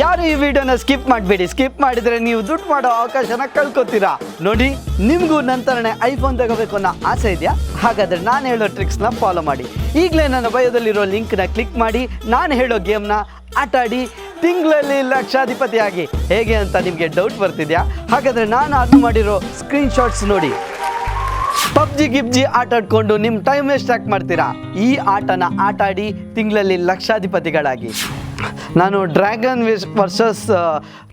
ಯಾರು ಈ ವಿಡಿಯೋನ ಸ್ಕಿಪ್ ಮಾಡಬೇಡಿ? ಸ್ಕಿಪ್ ಮಾಡಿದ್ರೆ ನೀವು ದುಡ್ಡು ಮಾಡೋ ಅವಕಾಶನ ಕಳ್ಕೊತೀರಾ. ನೋಡಿ, ನಿಮಗೂ ನಂತರನೇ ಐಫೋನ್ ತಗೋಬೇಕು ಅನ್ನೋ ಆಸೆ ಇದೆಯಾ? ಹಾಗಾದ್ರೆ ನಾನು ಹೇಳೋ ಟ್ರಿಕ್ಸ್ನ ಫಾಲೋ ಮಾಡಿ. ಈಗಲೇ ನನ್ನ ಬಯೋದಲ್ಲಿರೋ ಲಿಂಕ್ನ ಕ್ಲಿಕ್ ಮಾಡಿ, ನಾನು ಹೇಳೋ ಗೇಮ್ನ ಆಟಾಡಿ, ತಿಂಗಳಲ್ಲಿ ಲಕ್ಷಾಧಿಪತಿಯಾಗಿ. ಹೇಗೆ ಅಂತ ನಿಮಗೆ ಡೌಟ್ ಬರ್ತಿದ್ಯಾ? ಹಾಗಾದ್ರೆ ನಾನು ಅದು ಮಾಡಿರೋ ಸ್ಕ್ರೀನ್ಶಾಟ್ಸ್ ನೋಡಿ. ಪಬ್ಜಿ, ಗಿಬ್ಜಿ ಆಟ ಆಡ್ಕೊಂಡು ನಿಮ್ಮ ಟೈಮ್ ವೇಸ್ಟ್ ಯಾಕೆ ಮಾಡ್ತೀರಾ? ಈ ಆಟನ ಆಟಾಡಿ ತಿಂಗಳಲ್ಲಿ ಲಕ್ಷಾಧಿಪತಿಗಳಾಗಿ. ನಾನು ಡ್ರ್ಯಾಗನ್ ವರ್ಸಸ್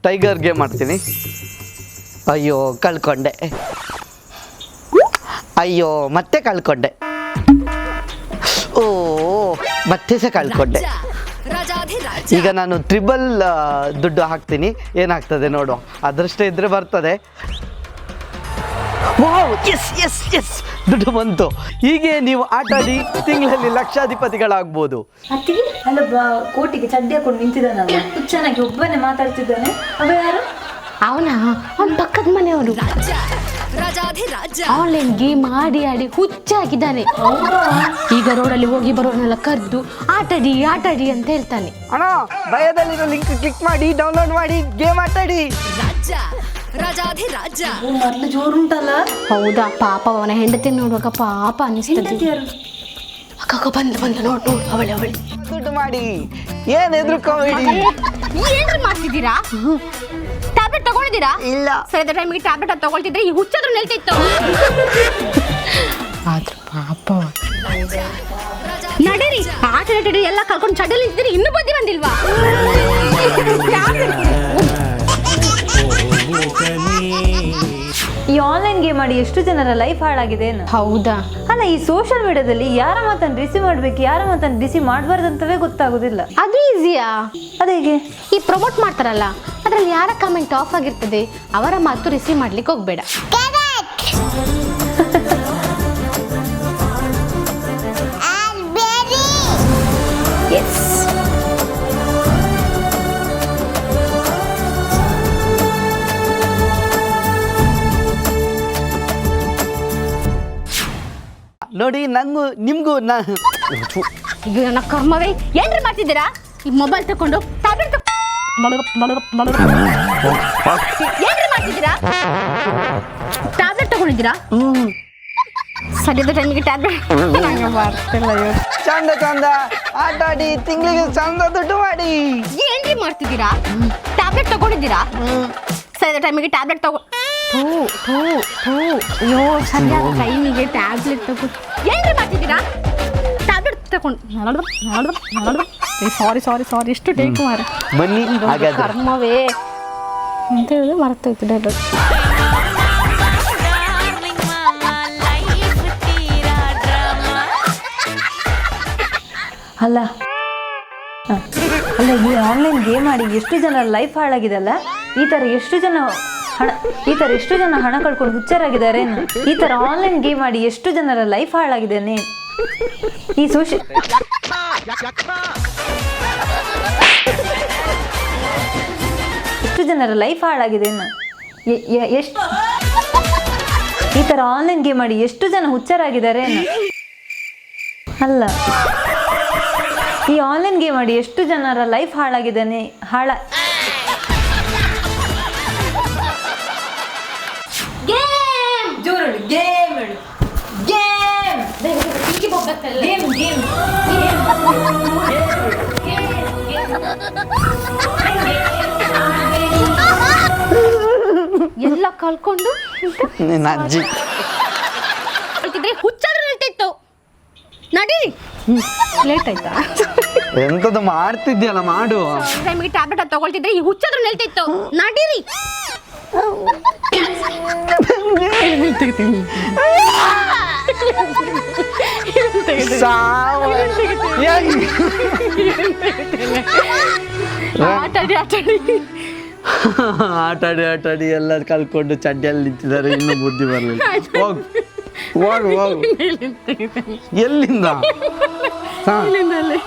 ಟೈಗರ್ ಗೇಮ್ ಆಡ್ತೀನಿ ಅಯ್ಯೋ ಕಳ್ಕೊಂಡೆ. ಅಯ್ಯೋ ಮತ್ತೆ ಕಳ್ಕೊಂಡೆ. ಓ ಮತ್ತೆ ಸಹ ಕಳ್ಕೊಂಡೆ. ಈಗ ನಾನು ತ್ರಿಬಲ್ ದುಡ್ಡು ಹಾಕ್ತೀನಿ. ಏನಾಗ್ತದೆ ನೋಡು. ಅದೃಷ್ಟ ಇದ್ರೆ ಬರ್ತದೆ. ವಾವ್ ಎಸ್ ಎಸ್ ಎಸ್ ದುಡ್ಡು ಬಂತು. ಹೀಗೆ ನೀವು ಆಟಾಡಿ ತಿಂಗಳಲ್ಲಿ ಲಕ್ಷಾಧಿಪತಿಗಳಾಗ್ಬೋದು. ಅತ್ತಿಗೆ? ಅಲ್ಲ ಬಾ ಕೋಟಿಗೆ ಚಡ್ಡಿ ಹಾಕೊಂಡು ನಿಂತಿದ್ದಾನಲ್ಲ ಚೆನ್ನಾಗಿ ಒಬ್ಬನೇ ಮಾತಾಡ್ತಿದ್ದಾನೆ. ಅವ ಯಾರು? ಅವನ ಅವನ ಪಕ್ಕದ ಮನೆಯವನು. ರಾಜ ರಾಜಾಧಿರಾಜ ಆನ್ಲೈನ್ ಗೇಮ್ ಆಡಿ ಆಡಿ ಹುಚ್ಚಾಗಿದ್ದಾನೆ. ಈಗ ರೋಡಲ್ಲಿ ಹೋಗಿ ಬರೋನೆಲ್ಲ ಕರೆದು ಆಟಾಡಿ ಆಟಾಡಿ ಅಂತ ಹೇಳ್ತಾನೆ. ಅಣ್ಣ ಭಯದಲ್ಲಿರೋ ಲಿಂಕ್ ಕ್ಲಿಕ್ ಮಾಡಿ ಡೌನ್ಲೋಡ್ ಮಾಡಿ ಗೇಮ್ ಆಟಾಡಿ. ರಾಜ ರಾಜಾಧಿರಾಜ. ಓ ಮೊದ್ಲು ಜೋರುಂಟಲ್ಲ? ಹೌದಾ ಪಾಪ ಅವನ ಹೆಂಡತಿ ನೋಡುವಾಗ ಪಾಪ ಅನಿಸ್ತದೆ. ಯಾರು? ಅಕ್ಕ ಬಂದು ಬಂದು ನೋಡು ನೋಡು ಅವಳೆ ಅವಳೆ. ದುಡ್ಡು ಮಾಡಿ ಏನ್ ಎದ್ರು ಕಾಮಿಡಿ ಏನ್ರಿ ಮಾಡ್ತಿದ್ದೀರಾ? ಟ್ಯಾಬ್ಲೆಟ್ ತಗೊಂಡಿದ್ದೀರಾ? ಇಲ್ಲ. ಸರಿದ ಟೈಮಿಗೆ ಟ್ಯಾಬ್ಲೆಟ್ ತಗೊಳ್ತಿದ್ರೆ ಈ ಹುಚ್ಚಾದ್ರೂ ನಿಲ್ತಿತ್ತು. ಆದ್ರೂ ಪಾಪ. ನಡೀರಿ ಆಟ ಎಲ್ಲ ಕಲ್ಕೊಂಡು ಚಡಲಿ ನಿಂತಿದ್ದೀರಿ ಇನ್ನೂ ಬುದ್ಧಿ ಬಂದಿಲ್ವಾ? ಗೇಮ್ ಮಾಡಿ ಎಷ್ಟು ಜನರ ಲೈಫ್ ಹಾಳಾಗಿದೆ ಏನು? ಹೌದಾ? ಅಲ್ಲ ಈ ಸೋಷಿಯಲ್ ಮೀಡಿಯಾದಲ್ಲಿ ಯಾರ ಮಾತನ್ನು ರಿಸೀವ್ ಮಾಡ್ಬೇಕು ಯಾರ ಮಾತನ್ನು ರಿಸೀವ್ ಮಾಡಬಾರ್ದಂತವೇ ಗೊತ್ತಾಗೋದಿಲ್ಲ. ಅದು ಈಸಿಯಾ ಅದೇ ಈ ಪ್ರಮೋಟ್ ಮಾಡ್ತಾರಲ್ಲ ಅದ್ರಲ್ಲಿ ಯಾರ ಕಮೆಂಟ್ ಆಫ್ ಆಗಿರ್ತದೆ ಅವರ ಮಾತು ರಿಸೀವ್ ಮಾಡ್ಲಿಕ್ಕೆ ಹೋಗ್ಬೇಡ. ಎಸ್ ನೋಡಿ ನಂಗೂ ನಿಮ್ಗೂ ನಾ ಈಗ ನನ್ನ ಕರ್ಮವೇ. ಏನ್ರಿ ಮಾಡ್ತಿದ್ದೀರಾ? ಈ ಮೊಬೈಲ್ ತಕೊಂಡು ಟ್ಯಾಬ್ಲೆಟ್ ಏನ್ರಿ ಮಾಡ್ತಿದ್ದೀರಾ? ಟ್ಯಾಬ್ಲೆಟ್ ತಗೊಂಡಿದ್ದೀರಾ? ಸರಿಯಾದ ಟೈಮಿಗೆ ಟ್ಯಾಬ್ಲೆಟ್ ಇವ್ರು. ಚಂದ ಚಂದ. ಆಟಾಡಿ ತಿಂಗಳಿಗೆ ಚಂದ ದುಡ್ಡು ಮಾಡಿ. ಏನ್ರಿ ಮಾಡ್ತಿದ್ದೀರಾ? ಟ್ಯಾಬ್ಲೆಟ್ ತಗೊಂಡಿದ್ದೀರಾ? ಸರಿಯಾದ ಟೈಮಿಗೆ ಟ್ಯಾಬ್ಲೆಟ್ ತಗೋ ಥೂ ಥೂ ಥೂ. ಅಯ್ಯೋ ಸರಿಯಾದ ಟೈಮಿಗೆ ಟ್ಯಾಬ್ಲೆಟ್ ತಗೋ ಏನ್ರಿ ಮಾಡ್ತಿದ್ದೀರಾ? ಟ್ಯಾಬ್ಲೆಟ್ ತಗೊಂಡು ಸಾರಿ ಸಾರಿ ಸಾರಿ ಎಷ್ಟು ಟೇಕ್ ಮಾರ ಬನ್ನಿ ಕರ್ಮವೇ. ಅಂತ ಹೇಳಿದ್ರೆ ಮರ್ತೋಯ್ತು ಡೈಲಾಗ್ ಅಲ್ಲ ಹ. ಅಲ್ಲ. ಈ ಆನ್ಲೈನ್ ಗೇಮ್ ಆಡಿ ಎಷ್ಟು ಜನ ಲೈಫ್ ಹಾಳಾಗಿದೆ ಅಲ್ಲ? ಈ ಥರ ಎಷ್ಟು ಜನ ಹಣ ಈ ಥರ ಎಷ್ಟು ಜನ ಹಣ ಕಳ್ಕೊಂಡು ಹುಚ್ಚರಾಗಿದ್ದಾರೆ? ಈ ಥರ ಆನ್ಲೈನ್ ಗೇಮ್ ಆಡಿ ಎಷ್ಟು ಜನರ ಲೈಫ್ ಹಾಳಾಗಿದ್ದೇನೆ ಈ ಸೋಶಿ ಎಷ್ಟು ಜನರ ಲೈಫ್ ಹಾಳಾಗಿದೆ ಎಷ್ಟು ಈ ಥರ ಆನ್ಲೈನ್ ಗೇಮ್ ಆಡಿ ಎಷ್ಟು ಜನ ಹುಚ್ಚರಾಗಿದ್ದಾರೆ? ಅಲ್ಲ ಈ ಆನ್ಲೈನ್ ಗೇಮ್ ಆಡಿ ಎಷ್ಟು ಜನರ ಲೈಫ್ ಹಾಳಾಗಿದ್ದಾನೆ ಹಾಳ ಕಳ್ಕೊಂಡು ನಿನ್ನ ಅಜ್ಜಿ ಹೇಳ್ತಿದ್ರೆ ಹುಚ್ಚಾದ್ರೂ ನಿಲ್ತಿತ್ತು ನಡೀರಿ ಲೇಟ್ ಆಯ್ತಾ? ಎಂತದ್ದು ಮಾಡ್ತಿದ್ಯಲ್ಲ ಮಾಡು. ಟೈಮಿಗೆ ಟ್ಯಾಬ್ಲೆಟ್ ಅದು ತಗೊಳ್ತಿದ್ರೆ ಈ ಹುಚ್ಚಾದ್ರೂ ನಿಲ್ತಿತ್ತು. ನಡೀರಿ. ಸಾವು. ಏನ್- ಆಟಾಡಿ ಆಟಾಡಿ ಆಟಾಡಿ ಆಟಾಡಿ ಎಲ್ಲ ಕಲ್ಕೊಂಡು ಚಡ್ಡಿಯಲ್ಲಿ ನಿಂತಿದ್ದಾರೆ. ಇನ್ನೂ ಬುದ್ಧಿ ಬರಲಿಲ್ಲ. ಹೋಗ್. ಹೋಗು ಹೋಗ್. ಎಲ್ಲಿಂದ.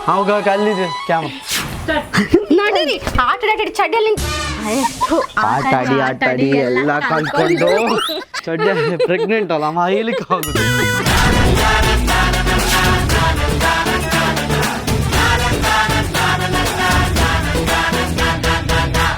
ಅವಾಗ ಅಲ್ಲಿದೆ. ಕ್ಯಾಮ್. ನಡೀರಿ ಆಟಾಡಿ ಆಟಾಡಿ ಚಡ್ಡಿಯಲ್ಲಿ ಆಟಾಡಿ ಆಟಾಡಿ ಎಲ್ಲ ಕಲ್ಕೊಂಡು ಚಡ್ಡಿ ಪ್ರೆಗ್ನೆಂಟ್ ಅಲ್ಲ ಮೈಲಿಕ್ಕೆ ಆಗುದು